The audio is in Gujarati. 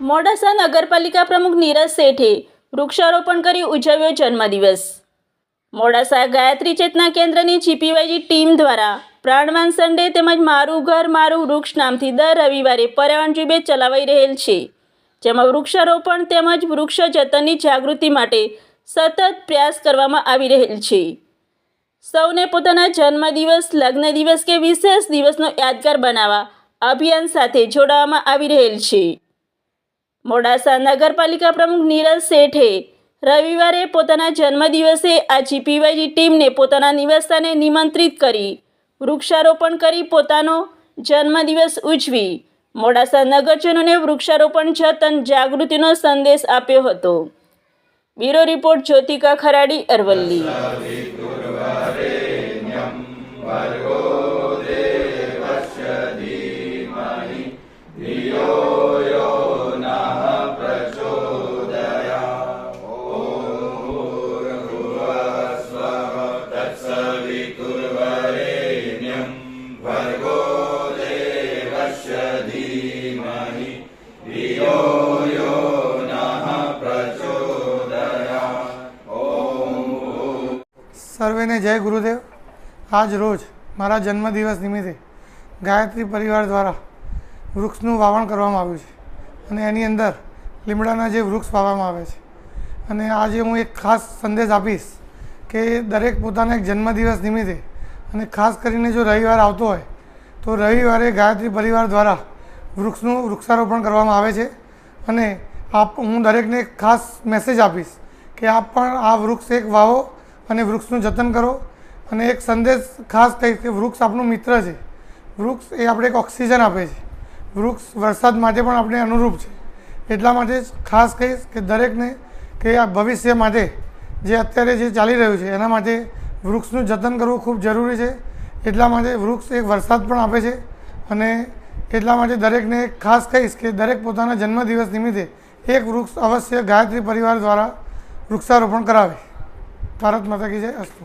મોડાસા નગરપાલિકા પ્રમુખ નીરજ શેઠે વૃક્ષારોપણ કરી ઉજવ્યો જન્મદિવસ. મોડાસા ગાયત્રી ચેતના કેન્દ્રની જીપીવાયજી ટીમ દ્વારા પ્રાણવાન સન્ડે તેમજ મારું ઘર, મારું વૃક્ષ નામથી દર રવિવારે પર્યાવરણ જુબે ચલાવાઈ રહેલ છે, જેમાં વૃક્ષારોપણ તેમજ વૃક્ષ જતનની જાગૃતિ માટે સતત પ્રયાસ કરવામાં આવી રહેલ છે. સૌને પોતાના જન્મદિવસ, લગ્ન દિવસ કે વિશેષ દિવસનો યાદગાર બનાવવા અભિયાન સાથે જોડાવામાં આવી રહેલ છે. મોડાસા નગરપાલિકા પ્રમુખ નીરજ શેઠે રવિવારે પોતાના જન્મદિવસે આ જીપીવાયજી ટીમને પોતાના નિવાસસ્થાને નિમંત્રિત કરી વૃક્ષારોપણ કરી પોતાનો જન્મદિવસ ઉજવી. મોડાસા નગરજનોને વૃક્ષારોપણ જતન જાગૃતિનો સંદેશ આપ્યો હતો. Bureau report, Jyotika Kharadi, Aravalli. સર્વેને જય ગુરુદેવ આજ રોજ મારા જન્મદિવસ નિમિત્તે ગાયત્રી પરિવાર દ્વારા વૃક્ષનું વાવણ કરવામાં આવ્યું છે અને એની અંદર લીમડાના જે વૃક્ષ વાવવામાં આવે છે. અને આજે હું એક ખાસ સંદેશ આપીશ કે દરેક પોતાના એક જન્મદિવસ નિમિત્તે અને ખાસ કરીને જો રવિવાર આવતો હોય તો રવિવારે ગાયત્રી પરિવાર દ્વારા વૃક્ષનું વૃક્ષારોપણ કરવામાં આવે છે અને આપ હું દરેકને ખાસ મેસેજ આપીશ કે આપ પણ આ વૃક્ષ એક વાવો અને વૃક્ષનું જતન કરો અને એક સંદેશ ખાસ કહીશ કે વૃક્ષ આપણું મિત્ર છે. વૃક્ષ એ આપણે એક ઓક્સિજન આપે છે. વૃક્ષ વરસાદ માટે પણ આપણે અનુરૂપ છે. એટલા માટે જ ખાસ કહીશ કે દરેકને કે આ ભવિષ્ય માટે જે અત્યારે જે ચાલી રહ્યું છે એના માટે વૃક્ષનું જતન કરવું ખૂબ જરૂરી છે. એટલા માટે વૃક્ષ એક વરસાદ પણ આપે છે અને એટલા માટે દરેકને ખાસ કહીશ કે દરેક પોતાના જન્મદિવસ નિમિત્તે એક વૃક્ષ અવશ્ય ગાયત્રી પરિવાર દ્વારા વૃક્ષારોપણ કરાવે. ભારત માતા કી જય. અસ્તુ.